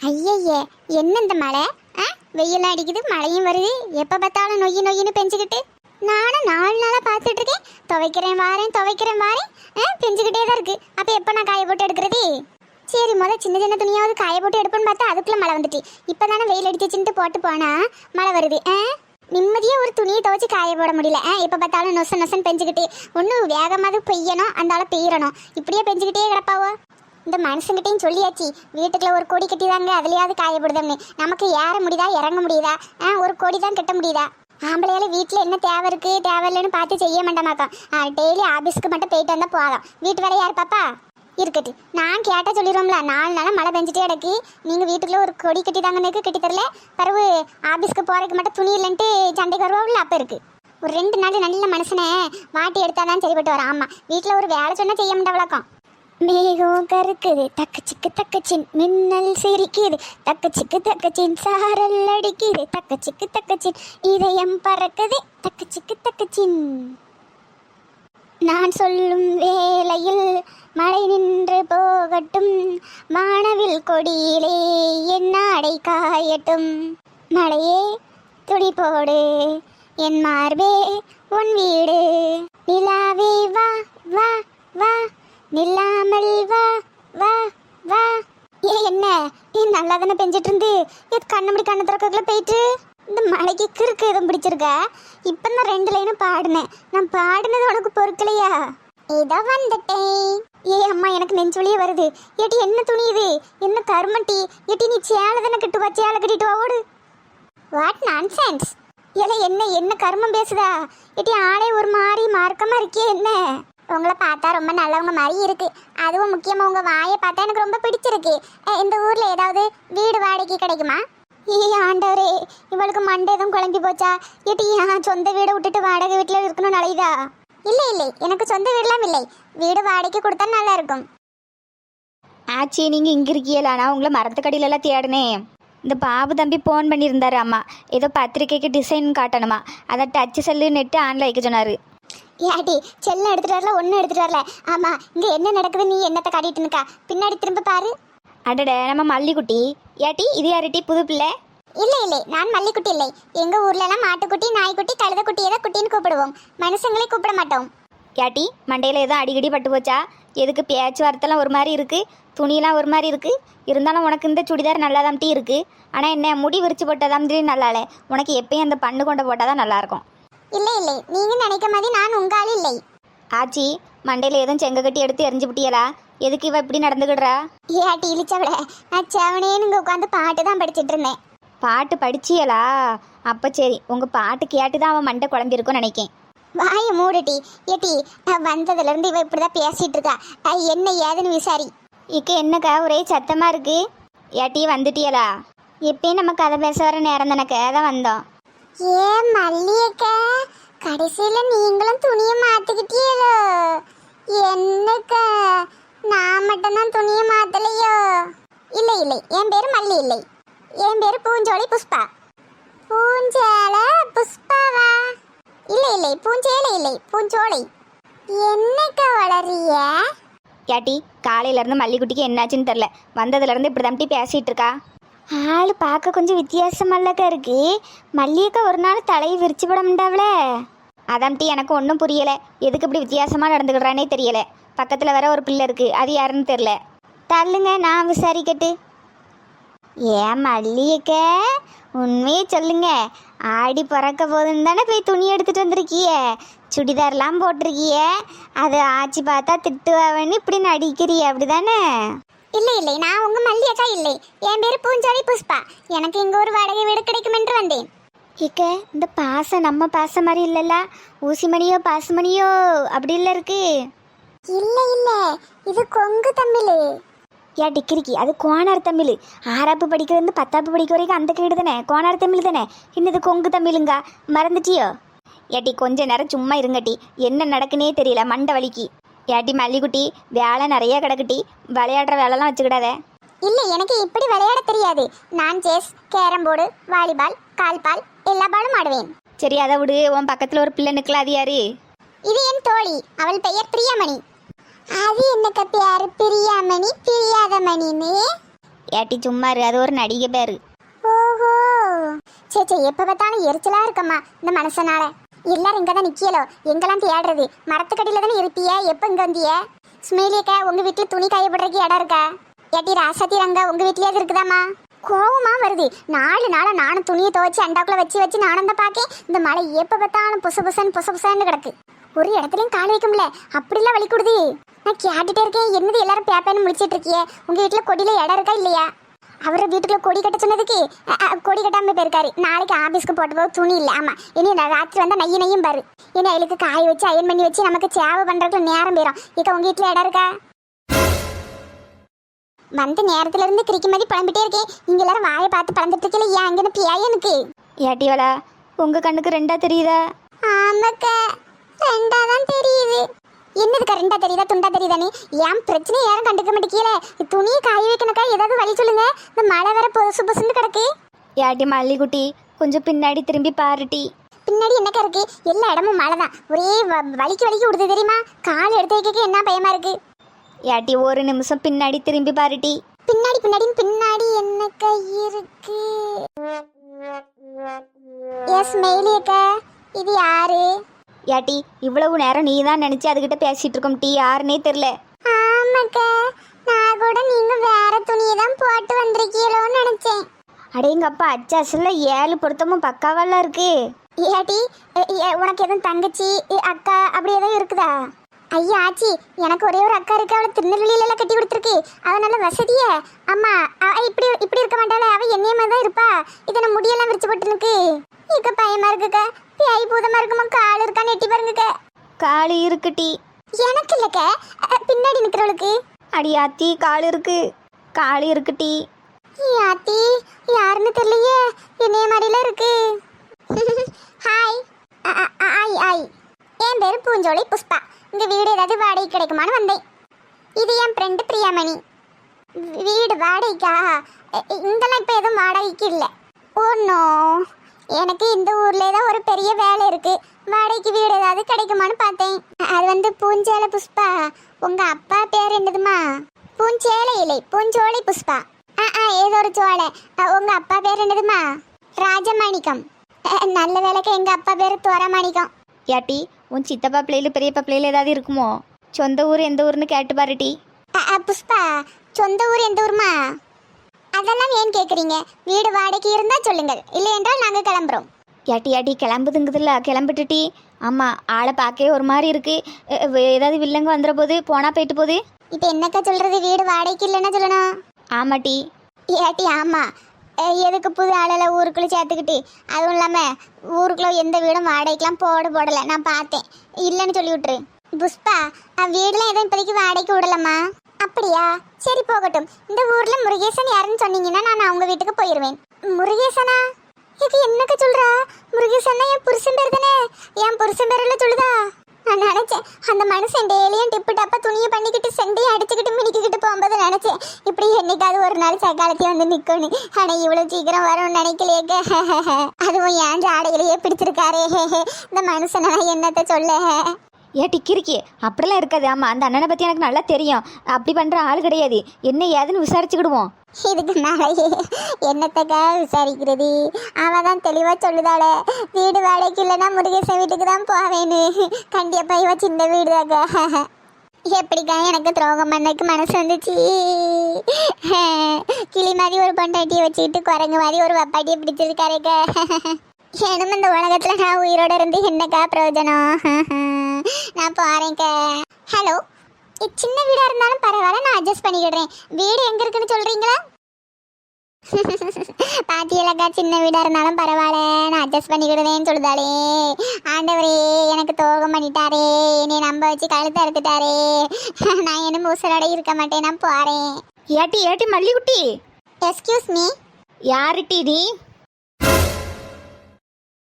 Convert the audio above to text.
ஐயையே என்ன இந்த மழை? ஆ? வெயில் அடிக்குது மழையும் வருது. எப்போ பார்த்தாலும் நொய் நொய்யுன்னு பெஞ்சுக்கிட்டு. நானும் நாலு நாளாக பார்த்துட்டு இருக்கேன் துவைக்கிறேன் வாரேன் துவைக்கிறேன் வாரேன். ஆ பெஞ்சுக்கிட்டே தான் இருக்கு. அப்போ எப்போ நான் காய போட்டு எடுக்கிறது? சரி முத சின்ன சின்ன துணியாவது காய போட்டு எடுப்பேன்னு பார்த்தா அதுக்குள்ளே மழை வந்துட்டு. இப்போ தானே வெயில் அடிச்சிச்சுன்ட்டு போட்டு போனா மழை வருது. ஆ? நிம்மதியாக ஒரு துணியை துவச்சி காய போட முடியல. ஆ எப்போ பார்த்தாலும் நொச நொசன் பெஞ்சுக்கிட்டு. ஒன்றும் வேகமாக பெய்யணும் அந்த ஆளை பெய்யணும் இப்படியே பெஞ்சுக்கிட்டே கிடப்பாவோ? இந்த மனுஷங்கிட்டையும் சொல்லியாச்சு வீட்டுக்குள்ள ஒரு கொடி கட்டிதாங்க அதுலயாவது காயப்படுதம்னு. நமக்கு ஏற முடியுதா இறங்க முடியுதா? ஆ ஒரு கொடி தான் கட்ட முடியுதா? ஆம்பளையால வீட்டில் என்ன தேவை இருக்கு தேவை இல்லைன்னு பார்த்து செய்ய மாட்டோமாக்கோம். டெய்லி ஆஃபீஸ்க்கு மட்டும் போயிட்டு வந்தால் போதும். வீட்டு வேலை யார் பாப்பா? இருக்கட்டு நான் கேட்டால் சொல்லிடுவோம்ல நாலு நாளாக மழை பெஞ்சிட்டே கிடக்கு. நீங்கள் வீட்டுக்குள்ளே ஒரு கொடி கட்டி தாங்கன்னு கட்டி தரல. பிறகு ஆஃபீஸ்க்கு போகிறதுக்கு மட்டும் துணி இல்லைன்ட்டு சண்டைக்கு வருவோம்ல அப்போ இருக்குது ஒரு ரெண்டு நாள் நல்ல மனுஷனே வாட்டி எடுத்தாதான் சரிப்பட்டு வரும். ஆமாம் வீட்டில் ஒரு வேலை சொன்னால் செய்ய மாட்டா வழக்கம். மேகம் கருக்குது தக்கச்சிக்கு தக்கச்சின் மின்னல் சிரிக்குது தக்கச்சிக்கு தக்கச்சின் சாரல் அடிக்குது தக்கச்சிக்கு தக்கச்சின் இதயம் பறக்குது தக்கச்சிக்கு தக்கச்சின். நான் சொல்லும் வேளையில் மழை நின்று போகட்டும் மானவில் கொடியிலே என் நாடை காயட்டும். மழையே துணி போடு என் மார்பே உன் வீடு. நிலாவே வா வா வா. நில்லாமல் வா வா வா. ஏ என்ன? நீ நல்லா தானே பெஞ்சிட்டு இருந்து இது கண்ணு முடி கண்ணு திறக்கக்குள்ள போயிட்டு. இந்த மலைக்கு கிறுக்கு எதுவும் பிடிச்சிருக்க? இப்போ நான் ரெண்டு லைனும் பாடினேன். நான் பாடினது உனக்கு பொறுக்கலையா? ஏதோ வந்துட்டேன். ஏ அம்மா எனக்கு நெஞ்சொலியே வருது. ஏட்டி என்ன துணி இது? என்ன கருமட்டி ஏட்டி நீ சேலை தானே கட்டுவா? சேலை கட்டிட்டு வா ஓடு. வாட் நான்சென்ஸ் ஏல என்ன என்ன கர்மம் பேசுதா? ஏட்டி ஆளே ஒரு மாதிரி மார்க்கமா இருக்கே என்ன? உங்களை பார்த்தா ரொம்ப நல்லவங்க மாதிரி இருக்கு. அதுவும் முக்கியமாக உங்கள் வாயை பார்த்தா எனக்கு ரொம்ப பிடிச்சிருக்கு. அஹ், இந்த ஊரில் ஏதாவது வீடு வாடகைக்கு கிடைக்குமா? ஏ ஆண்டவரே இவளுக்கு மண்டை எதுவும் குழம்பி போச்சா? ஏட்டி ஏன் சொந்த வீடை விட்டுட்டு வாடகை வீட்டில் இருக்கணும் நல்லதா இல்லை இல்லை எனக்கு சொந்த வீடெல்லாம் இல்லை. வீடு வாடகைக்கு கொடுத்தா நல்லா இருக்கும். ஆச்சி நீங்கள் இங்கே இருக்கீங்களா நான் உங்களை மரத்துக்கடியிலலாம் தேடினேன் இந்த பாபு தம்பி ஃபோன் பண்ணியிருந்தாரு அம்மா. ஏதோ பத்திரிக்கைக்கு டிசைன் காட்டணுமா? அதை டச்சு செல்லு நெட்டு ஆன்ல வைக்க சொன்னார். ஏடி செல்லம் எடுத்துட்டு வரல ஒன்றும் எடுத்துட்டு வரல. ஆமா இங்க என்ன நடக்குது நீ என்னத்தை காட்டிட்டு இருக்கா? பின்னாடி திரும்ப பாரு. அடட நம்ம மல்லிக்குட்டி. ஏட்டி இது யாருட்டி புது பிள்ளை? இல்லை இல்லை நான் மல்லிக்குட்டி இல்லை. எங்க ஊர்ல எல்லாம் மாட்டுக்குட்டி நாய்க்குட்டி கழுதைக்குட்டி ஏதோ குட்டின்னு கூப்பிடுவோம். மனுஷங்களே கூப்பிட மாட்டோம். ஏட்டி மண்டையில் எதுவும் அடிக்கடி பட்டு போச்சா? எதுக்கு பேச்சுவார்த்தைலாம் ஒரு மாதிரி இருக்குது துணியெல்லாம் ஒரு மாதிரி இருக்குது இருந்தாலும் உனக்கு இந்த சுடிதார் நல்லா தான் இருக்குது ஆனால் என்ன முடி விரிச்சு போட்டதாம் நல்லால உனக்கு எப்பயும் அந்த பண்ணு கொண்ட போட்டால் தான் நல்லாயிருக்கும். இல்லை இல்லை. நீங்க நினைக்க மாதிரி நான் உங்க ஆள் இல்லை. ஆச்சி மண்டையில் எதுவும் செங்க கட்டி எடுத்து எரிஞ்சு விட்டியலா எதுக்கு இவ இப்படி நடந்துக்கிடுறா? ஏட்டி இழிச்சவள நான் செவனேன்னு இங்க உட்காந்து பாட்டு தான் படிச்சிட்டு இருந்தேன். பாட்டு படிச்சியலா? அப்போ சரி உங்கள் பாட்டு கேட்டு தான் அவன் மண்டை குழம்பிருக்கும்னு நினைக்கேன். வாய மூடுட்டி ஏட்டி நான் வந்ததுல இருந்து இவ இப்படிதான் பேசிட்டு இருக்கா. அஹ், என்ன ஏதுன்னு விசாரி. இக்க என்னக்கா ஒரே சத்தமாக இருக்கு? ஏட்டி வந்துட்டியலா? எப்பயும் நம்ம கதை பேச வர நேரம் தானக்க? தான் வந்தோம். ஏ மல்லியக்க கடைசியில நீங்களும் துணியை மாத்திக்கிட்டீங்களோ? என்னக்க நான் மட்டும்தான் துணியை மாத்தலையோ? இல்லை இல்லை என் பேர் மல்லி இல்லை. என் பேர் பூஞ்சோடி புஷ்பா. பூஞ்சேல புஷ்பாவா? இல்லை இல்லை பூஞ்சேலை இல்லை பூஞ்சோலை. என்னக்க வளரிய யாட்டி காலையிலேருந்து மல்லிக்குட்டிக்கு என்னாச்சுன்னு தெரில வந்ததுலேருந்து இப்படி தம்பி பேசிகிட்டு இருக்கா? ஆள் பார்க்க கொஞ்சம் வித்தியாசமல்லக்கா இருக்கு. மல்லியக்கா ஒரு நாள் தலையை விரிச்சு விட முடியாவல அதாம்டி எனக்கு ஒன்றும் புரியலை. எதுக்கு இப்படி வித்தியாசமாக நடந்துக்கிடுறானே தெரியலை. பக்கத்தில் வேற ஒரு பிள்ளை இருக்குது அது யாருன்னு தெரில தள்ளுங்க நான் விசாரிக்கட்டு. ஏன் மல்லியக்க உண்மையே சொல்லுங்க. ஆடி பிறக்க போதுன்னு தானே போய் துணி எடுத்துகிட்டு வந்திருக்கிய. சுடிதார்லாம் போட்டிருக்கிய. அது ஆச்சு பார்த்தா திட்டுவாவன்னு இப்படி நடிக்கிறிய அப்படிதானே? இல்லை இல்லை நான் உங்க மல்லியக்கா இல்லை. என் பேர் பூஞ்சாலி புஷ்பா. எனக்கு இங்க ஒரு வாடகை வீடு கிடைக்கும் என்று வந்தேன். இக்க இந்த பாசம் நம்ம பாசம் மாதிரி இல்லைல்ல? ஊசிமணியோ பாசமணியோ அப்படி இல்லை இருக்கு? இல்லை இல்லை இது கொங்கு தமிழ் ஏ டிக்கிரிக்கி அது கோனார் தமிழ் ஆறாப்பு படிக்கிறது பத்தாப்பு படிக்க வரைக்கும் அந்த கேடு தானே? கோனார் தமிழ் தானே? இன்னது கொங்கு தமிழுங்க மறந்துட்டியோ? ஏட்டி கொஞ்ச நேரம் சும்மா இருங்கட்டி. என்ன நடக்குனே தெரியல மண்டை வலிக்கு. ஏட்டி மல்லிக்குட்டி வேலை நிறைய கிடக்குட்டி. விளையாடுற வேலைலாம் வச்சுக்கிடாத. இல்லை எனக்கு இப்படி விளையாட தெரியாது. நான் chess carrom board volleyball football எல்லா பாலும் ஆடுவேன். சரி அதை விடு. உன் பக்கத்தில் ஒரு பிள்ளை நிற்கல அது யாரு? இது என் தோழி. அவள் பெயர் பிரியாமணி. அது என்னக்க பேரு? பிரியாமணி பிரியாத மணின்னு? ஏட்டி சும்மா இரு. அது ஒரு நடிகை பேரு. ஓஹோ. சே சே எப்ப பார்த்தாலும் எரிச்சலா இருக்கம்மா இந்த மனுஷனால எல்லாரும் இங்கே தான் நிக்கியலோ? எங்கெல்லாம் தேடுறது மரத்துக்கடியில் தானே இருப்பிய? எப்போ இங்கே வந்திய? ஸ்மெயிலியக்கா உங்கள் வீட்டில் துணி காயப்படுறதுக்கு இடம் இருக்கா? ஏட்டி ராசாத்தி ரங்கா உங்கள் வீட்லயே இருக்குதாம்மா? கோவமா வருது. நாலு நாளாக நானும் துணியை துவைச்சி அண்டாக்குள்ளே வச்சு வச்சு நானும் தான் பார்க்கேன். இந்த மழை எப்போ பார்த்தாலும் புச புசன்னு புச புசன்னு கிடக்கு. ஒரு இடத்துலையும் கால் வைக்கும்ல அப்படிலாம் வலி கொடுது. நான் கேட்டுட்டே இருக்கேன். என்னது எல்லாரும் பேப்பேன்னு முடிச்சிட்டு இருக்கியே? உங்கள் வீட்டில் கொடியில இடம் இருக்கா இல்லையா? அவரை வீட்டுக்குள்ள கொடி கட்ட சொன்னதுக்கு அ, அ, கொடி கட்டாம போயிருக்காரு. நாளைக்கு ஆபீஸ்க்கு போட்டு போக துணி இல்லை. ஆமா. இனி நான் ராத்திரி வந்தா நைய நையும் பாரு. இனி அவளுக்கு காய வச்சு அயன் பண்ணி வச்சு நமக்கு சேவை பண்றதுக்கு நேரம் போயிடும் இக்க உங்க வீட்டுல இடம் இருக்கா? வந்த நேரத்துல இருந்து கிரிக்கி மாதிரி புலம்பிட்டே இருக்கேன் நீங்க எல்லாரும் வாயை பார்த்து பறந்துட்டு இருக்கல ஏன் அங்கன்னு பியா எனக்கு ஏட்டிவளா உங்க கண்ணுக்கு ரெண்டா தெரியுதா? ஆமாக்கா. ரெண்டா தான் தெரியுது. என்னதுக்கா ரெண்டா தெரியுதா? துண்டா தெரியுதானே? ஏன் பிரச்சனை யாரும் கண்டுக்க மாட்டேங்கல துணியை காய வைக்கணுக்கா? ஏதாவது வழி சொல்லுங்க. இந்த மழை வேற பொசு பொசுன்னு கிடக்கு. ஏட்டி மல்லிகுட்டி கொஞ்சம் பின்னாடி திரும்பி பாருட்டி பின்னாடி என்னக்கா இருக்கு? எல்லா இடமும் மழை தான். ஒரே வலிக்கு வலிக்கு விடுது தெரியுமா? கால் எடுத்து வைக்க என்ன பயமா இருக்கு? ஏட்டி ஒரு நிமிஷம் பின்னாடி திரும்பி பாருட்டி பின்னாடி பின்னாடி பின்னாடி என்னக்கா இருக்கு? எஸ் மெயிலியக்கா இது யாரு? ஏட்டி இவ்வளவு நேரம் நீ தான் நினைச்சு அதுகிட்ட பேசிட்டு இருக்கோம் டீ யாருன்னே தெரில ஆமாக்கா நான் கூட நீங்க வேற துணியை தான் போட்டு வந்திருக்கீங்களோன்னு நினைச்சேன். அடேங்கப்பா அச்சாசில் ஏழு பொருத்தமும் பக்காவெல்லாம் இருக்கு. ஏடி எ- எ- உனக்கு எதுவும் தங்கச்சி அக்கா அப்படி எதுவும் இருக்குதா? ஐயா ஆச்சி எனக்கு ஒரே ஒரு அக்கா இருக்கு அவளை திருநெல்வேலியில கட்டி கொடுத்துருக்கு. அவ நல்ல வசதிய. அம்மா இப்படி இப்படி இருக்க மாட்டாள அவ என்னைய மாதிரி தான் இருப்பா. இதை நான் முடியெல்லாம் விரிச்சு போட்டு நிற்கு இக்க பயமா இருக்குக்கா. பேய் பூதமா இருக்குமா? கால் இருக்கான்னு எட்டி பாருங்கக்கா காலு இருக்கு டீ. எனக்கு இல்லக்கா பின்னாடி நிக்கிறவளுக்கு. அடியாத்தி கால் இருக்கு. காலு இருக்கு டீ. யாத்தி யாருன்னு தெரியலையே. என்னைய மாதிரில இருக்கு. ஹாய் ஆய் ஆய். என் பேர் பூஞ்சோலை புஷ்பா. இங்க வீடு ஏதாவது வாடகை கிடைக்குமான்னு வந்தேன். இது என் ஃப்ரெண்டு பிரியாமணி. வீடு வாடகைக்கா? இங்கெல்லாம் இப்போ எதுவும் வாடகைக்கு இல்லை. ஒன்னோ எனக்கு இந்த ஊர்ல தான் ஒரு பெரிய வேலை இருக்கு. வாடகைக்கு வீடு ஏதாவது கிடைக்குமான்னு பார்த்தேன். அது வந்து பூஞ்சோலை புஷ்பா. உங்க அப்பா பேர் என்னதுமா? பூஞ்சேலை இலை பூஞ்சோலை புஷ்பா. ஆ ஆ ஏதோ ஒரு சோலை. உங்க அப்பா பேர் என்னதுமா? ராஜமாணிக்கம். நல்ல வேலைக்கு எங்க அப்பா பேர் துவரமாணிக்கம். ஏட்டி உன் சித்தப்பா பிள்ளைகள் பெரியப்பா பிள்ளைகள் ஏதாவது இருக்குமோ? சொந்த ஊர் எந்த ஊர்னு கேட்டு பாருட்டி புஷ்பா சொந்த ஊர் எந்த ஊர்மா? அதெல்லாம் ஏன் கேக்குறீங்க? வீடு வாடகைக்கு இருந்தா சொல்லுங்கள். இல்லை என்றால் நாங்க கிளம்புறோம். ஏட்டி ஏட்டி கிளம்புதுங்குதுல்ல? கிளம்பிட்டுட்டி ஆமாம் ஆளை பார்க்கவே ஒரு மாதிரி இருக்கு. எ, எ, ஏதாவது வில்லங்க வந்துட போது போனா போயிட்டு போகுது இப்போ என்னக்கா சொல்றது? வீடு வாடகைக்கு இல்லைன்னா சொல்லணும். ஆமாட்டி ஏட்டி ஆமா. அ, எதுக்கு புது ஆளல ஊருக்குள்ள சேர்த்துக்கிட்டு? அதுவும் இல்லாம ஊருக்குள்ள எந்த வீடும் வாடகைக்கெல்லாம் போட போடல. நான் பார்த்தேன். இல்லைன்னு சொல்லி விட்டுரு புஷ்பா வீடுலாம் எதுவும் இப்போதைக்கு வாடகைக்கு விடலம்மா. அப்படியா? சரி போகட்டும். இந்த ஊர்ல முருகேசன் யாருன்னு சொன்னீங்கன்னா நான் அவங்க வீட்டுக்கு போயிடுவேன் முருகேசனா? இது என்னக்க சொல்றா? முருகேசன்னா என் புருஷன் பேர் தானே? என் புருஷன் பேர்ல சொல்லுதா? நான் நினைச்சேன் அந்த மனுஷன் டெய்லியும் டிப்பு டப்பா துணியை பண்ணிக்கிட்டு செண்டையை அடிச்சுக்கிட்டு மினிக்கிட்டு போகும்போது நினைச்சேன் இப்படி என்னைக்காவது ஒரு நாள் சக்காலத்தி வந்து நிற்கணும் ஆனா இவ்வளவு சீக்கிரம் வரும்னு நினைக்கலையேக்க. அதுவும் ஏன் ஜாடையிலேயே பிடிச்சிருக்காரே. இந்த மனுஷனா என்னத்த சொல்ல? ஏட்டி கிறுக்கி. அப்படிலாம் இருக்காது ஆமாம் அந்த அண்ணனை பற்றி எனக்கு நல்லா தெரியும். அப்படி பண்ணுற ஆள் கிடையாது. என்ன ஏதுன்னு விசாரிச்சுக்கிடுவோம். இதுக்கு மேலேயே என்னத்தக்கா விசாரிக்கிறது? அவள் தான் தெளிவா சொல்லுதாளே. வீடு வாடகைக்கு இல்லைன்னா முருகேசன் வீட்டுக்கு தான் போவேன்னு. கண்டிப்பாக இவ சின்ன வீடு தாக்கா எப்படிக்கா எனக்கு துரோகம் பண்ணக்கு மனசு வந்துச்சு? கிளி மாதிரி ஒரு பொண்டாட்டியை வச்சுக்கிட்டு குரங்கு மாதிரி ஒரு வப்பாட்டியை பிடிச்சிருக்காருக்க. ஏனும் இந்த உலகத்துல நான் உயிரோட இருந்து என்னக்கா பிரயோஜனம்? நான் போறேன்க்கா ஹலோ இது சின்ன வீடா இருந்தாலும் பரவாயில்ல நான் அட்ஜஸ்ட் பண்ணிக்கிடுறேன். வீடு எங்க இருக்குன்னு சொல்றீங்களா? பாத்தியலக்கா சின்ன வீடா இருந்தாலும் பரவாயில்ல நான் அட்ஜஸ்ட் பண்ணிக்கிடுவேன்னு சொல்லுதாளே. ஆண்டவரே எனக்கு துரோகம் பண்ணிட்டாரே. என்னை நம்ப வச்சு கழுத்தை அறுத்துட்டாரே நான் என்ன உசரோட இருக்க மாட்டேன் நான் போறேன். ஏட்டி ஏட்டி மல்லிகுட்டி. எஸ்கியூஸ் மீ யாருட்டி நீ?